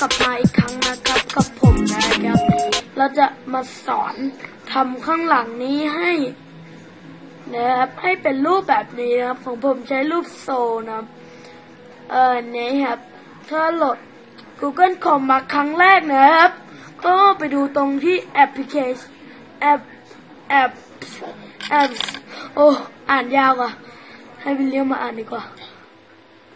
กลับมาอีกครั้งนะครับกับผมนะครับ เราจะมาสอนทำข้างหลังนี้ให้นะครับให้เป็นรูปแบบนี้นะครับ ของผมใช้รูปโซนะครับเออเนี่ยครับถ้าโหลด Google Chrome มาครั้งแรกนะครับ ก็ไปดูตรงที่แอปพลิเคชันแอปแอปแอปโอ้อ่านยาวอะให้วิลเลียมมาอ่านดีกว่า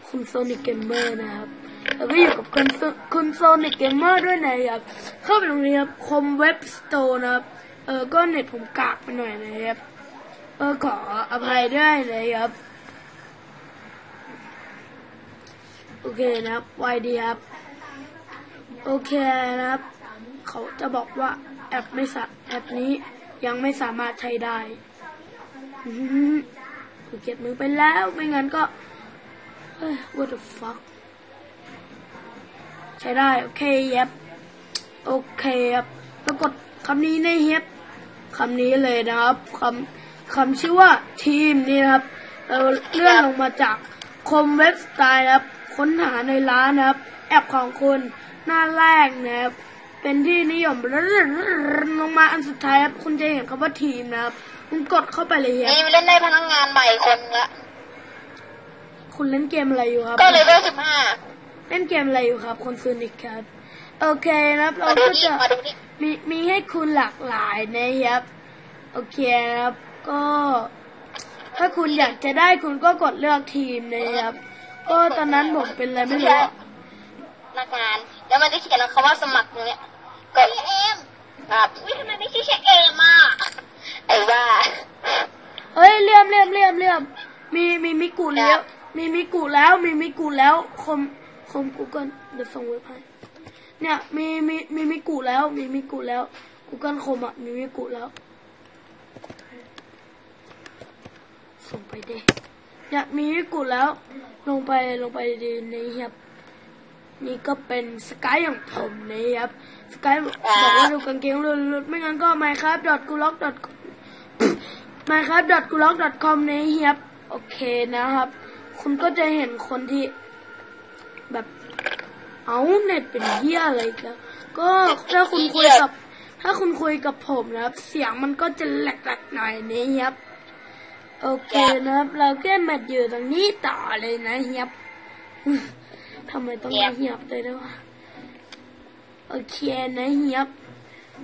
คุณโซนิกเกมเมอร์นะครับ แล้วก็อยู่กับคุณโซคุณโซนิกเกมเมอร์ด้วยนะครับ เข้าไปตรงนี้ครับคมเว็บสโตร์นะครับ เออก็เน็ตผมกากไปหน่อยนะครับ เออขออภัยด้วยนะครับ โอเคนะครับไวดีครับ โอเคนะครับ เขาจะบอกว่าแอปไม่สาแอปนี้ยังไม่สามารถใช้ได้อืมกูเก็บมือไปแล้ว ไม่งั้นก็ what the fuck ใช้ได้โอเคเย็บโอเคครับแล้วกดคำนี้ในเฮ็บคำนี้เลยนะครับคำคำชื่อว่าทีมนี่นะครับเราเลื่อนลงมาจากคมเว็บสไตล์นะครับ ค้นหาในร้านนะครับ แอปของคุณหน้าแรกนะครับ เป็นที่นิยมลงมาอันสุดท้ายครับ คุณจะเห็นคำว่าทีมนะครับ คุณกดเข้าไปเลยครับนี่เล่นได้พนักงานใหม่คนละ คุณเล่นเกมอะไรอยู่ครับ ก็เลเวลสิบห้า เล่นเกมอะไรอยู่ครับคุณซูนิกครับ โอเคนะครับ เรามาดูก็นี่จะมาดูนี่มีมีให้คุณหลากหลายนะครับ โอเคนะครับ ก็ ถ้าคุณอยากจะได้คุณก็กดเลือกทีมนะครับ ก็ตอนนั้นผมเป็นอะไรไม่รู้อะพนักงาน แล้วมันจะเขียนคำว่าสมัครตรงเนี้ยกดเอมครับวิทำไมไม่ชื่อแค่เอมอะไอ้บ้าเฮ้ยเลี่ยมเลี่ยมเลี่ยมเลี่ยมมีมีมิกูแล้ว มีมิกูแล้ว มีมิกูแล้วคม คมกูเกิลเดี๋ยวส่งเว็บให้เนี่ยมีมีมีมิกูแล้ว มีมิกูแล้วกูเกิลคมอะมีมิกูแล้ว ส่งไปเด้เนี่ยมีมิกูแล้ว ลงไปลงไปดีในเฮียบนี่ก็เป็นสกายของผมนะครับสกายบอกว่าดูกางเกงหลุดๆไม่งั้นก็ minecraft.gulog. minecraft.gulog.com ในเฮียบโอเคนะครับ คุณก็จะเห็นคนที่ แบบเอาเน็ตเป็นเฮียอะไรกันก็ถ้าคุณคุยกับ ถ้าคุณคุยกับผมนะครับ เสียงมันก็จะแหลกๆหน่อยนี่ครับ โอเคนะครับ เราแค่มาอยู่ตรงนี้ต่อเลยนะเฮียบทำไมต้องมาเฮียบเลยด้วยวะโอเคนะเฮียบ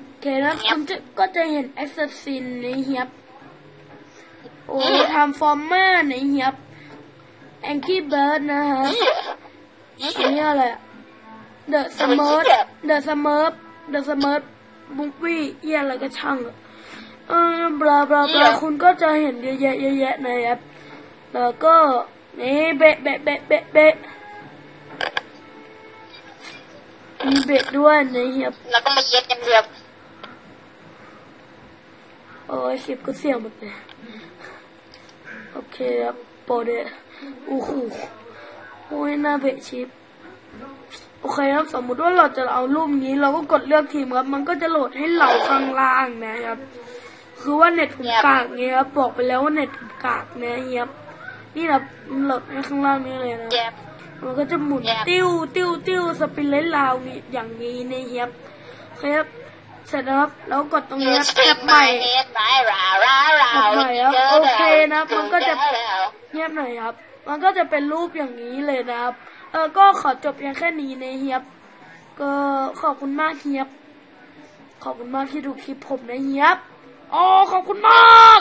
โอเคนะคุณจะก็จะเห็นแอสซัสซินในเฮียบโอ้ทำฟอร์เมอร์ในเฮียบแองกี้เบิร์ดนะฮะ อันนี้อะไรเดอะสม r ร์เดอะสม r ร์เดอะสม r ร์บุ๊กวี่เยี่ยอะไรก็ช่างอะเออบลาบลาบลาคุณก็จะเห็นเยอะแยะเยอะแยะในแอปแล้วก็นี่เบะเบะเบะเบะเบะมีเบะด้วยในเฮียบแล้วก็มาเย็ดกันเรียบโอ้ยคลิปก็เสียงหมดเลยโอเคครับโปรเดะโอ้โห โอ้ยหน้าเบะชิปโอเคครับสมมุติว่าเราจะเอารูปนี้เราก็กดเลือกทีมครับ มันก็จะโหลดให้เราข้างล่างนะครับ คือว่าเน็ตผมกากเงี้ยครับบอกไปแล้วว่าเน็ตผมกากนะเฮียบนี่ครับมันโหลดให้ข้างล่างนี้เลยนะเย็บมันก็จะหมุนแยกติ้วติ้วติ้วสปินเลนลาวนี่อย่างนี้นี่ครับครับเสร็จแล้วครับแล้วกดตรงนี้ครับแอปใหม่เฮ็ดไรราราราแอปใหม่ครับโอเคนะครับมันก็จะเงียบหน่อยครับ มันก็จะเป็นรูปอย่างนี้เลยนะครับ เออก็ขอจบเพียงแค่นี้ในเฮียบ ก็ขอบคุณมากเฮียบ ขอบคุณมากที่ดูคลิปผมนะเฮียบ อ๋อขอบคุณมาก